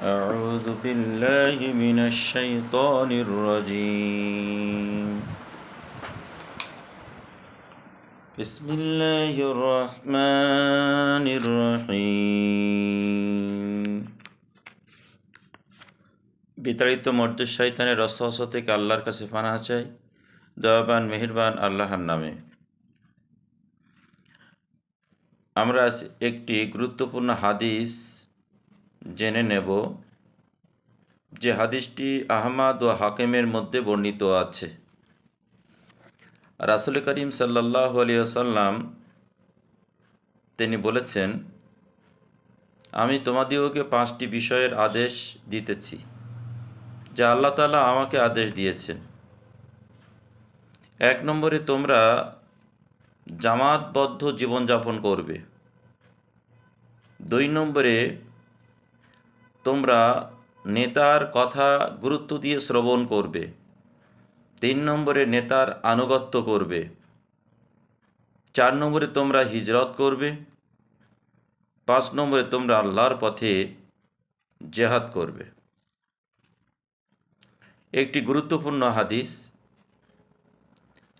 أعوذ بالله من الشيطان الرجيم بسم الله الرحمن الرحيم বিতাড়িত মর্য শৈতানের রসহস থেকে আল্লাহর কাছে ফানা চাই দয়াবান মেহেরবান আল্লাহর নামে আমরা আজ একটি গুরুত্বপূর্ণ হাদিস জেনে নেব যে হাদিসটি আহমাদ ও হাকিমের মধ্যে বর্ণিত আছে। রাসুল করিম সাল্লাহ আলিয়াল্লাম তিনি বলেছেন, আমি তোমাদিওকে পাঁচটি বিষয়ের আদেশ দিতেছি, যা আল্লাহ তালা আমাকে আদেশ দিয়েছেন। এক নম্বরে তোমরা জামাতবদ্ধ জীবনযাপন করবে। দুই নম্বরে তোমরা নেতার কথা গুরুত্ব দিয়ে শ্রবণ করবে। তিন নম্বরে নেতার আনুগত্য করবে। চার নম্বরে তোমরা হিজরত করবে। পাঁচ নম্বরে তোমরা আল্লাহর পথে জেহাদ করবে। একটি গুরুত্বপূর্ণ হাদিস।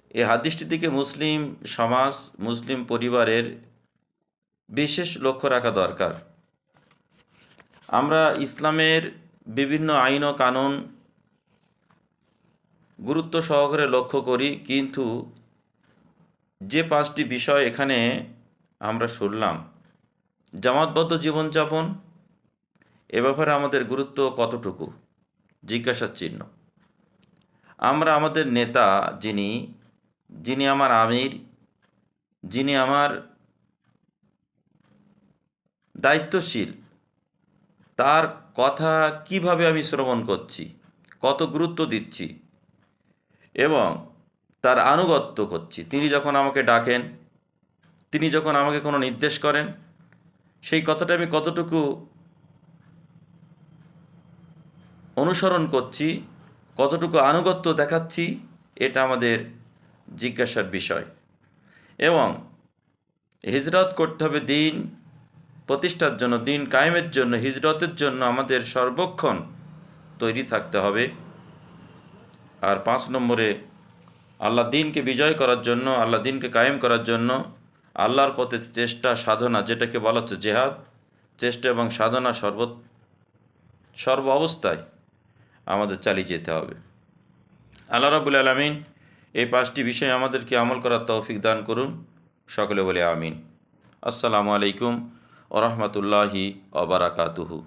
এই হাদিসটি দিকে মুসলিম সমাজ, মুসলিম পরিবারের বিশেষ লক্ষ্য রাখা দরকার। আমরা ইসলামের বিভিন্ন আইন ও কানুন গুরুত্ব সহকারে লক্ষ্য করি, কিন্তু যে পাঁচটি বিষয় এখানে আমরা শুনলাম, জামাতবদ্ধ জীবনযাপন, এ ব্যাপারে আমাদের গুরুত্ব কতটুকু? জিজ্ঞাসার চিহ্ন। আমরা আমাদের নেতা যিনি যিনি আমার আমির, যিনি আমার দায়িত্বশীল তার কথা কীভাবে আমি শ্রবণ করছি? কত গুরুত্ব দিচ্ছি? এবং তার আনুগত্য করছি। তিনি যখন আমাকে ডাকেন, তিনি যখন আমাকে কোনো নির্দেশ করেন, সেই কথাটা আমি কতটুকু অনুসরণ করছি, কতটুকু আনুগত্য দেখাচ্ছি, এটা আমাদের জিজ্ঞাসার বিষয়। এবং হিজরত করতে হবে দিন প্রতিষ্ঠার জন্য, দিন কায়েমের জন্য, হিজরতের জন্য আমাদের সর্বক্ষণ তৈরি থাকতে হবে। আর পাঁচ নম্বরে, আল্লাহ দিনকে বিজয় করার জন্য, আল্লাহ দিনকে কায়েম করার জন্য আল্লাহর পথে চেষ্টা, সাধনা, যেটাকে বলা হচ্ছে জেহাদ, চেষ্টা এবং সাধনা সর্ব সর্ব অবস্থায় আমাদের চালিয়ে যেতে হবে। আল্লাহ রাবুল আলমিন এই পাঁচটি বিষয় আমাদেরকে আমল করার তৌফিক দান করুন। সকলে বলে আমিন। আসসালামু আলাইকুম ওরহমতুল্লাহি অবরাকাতুহু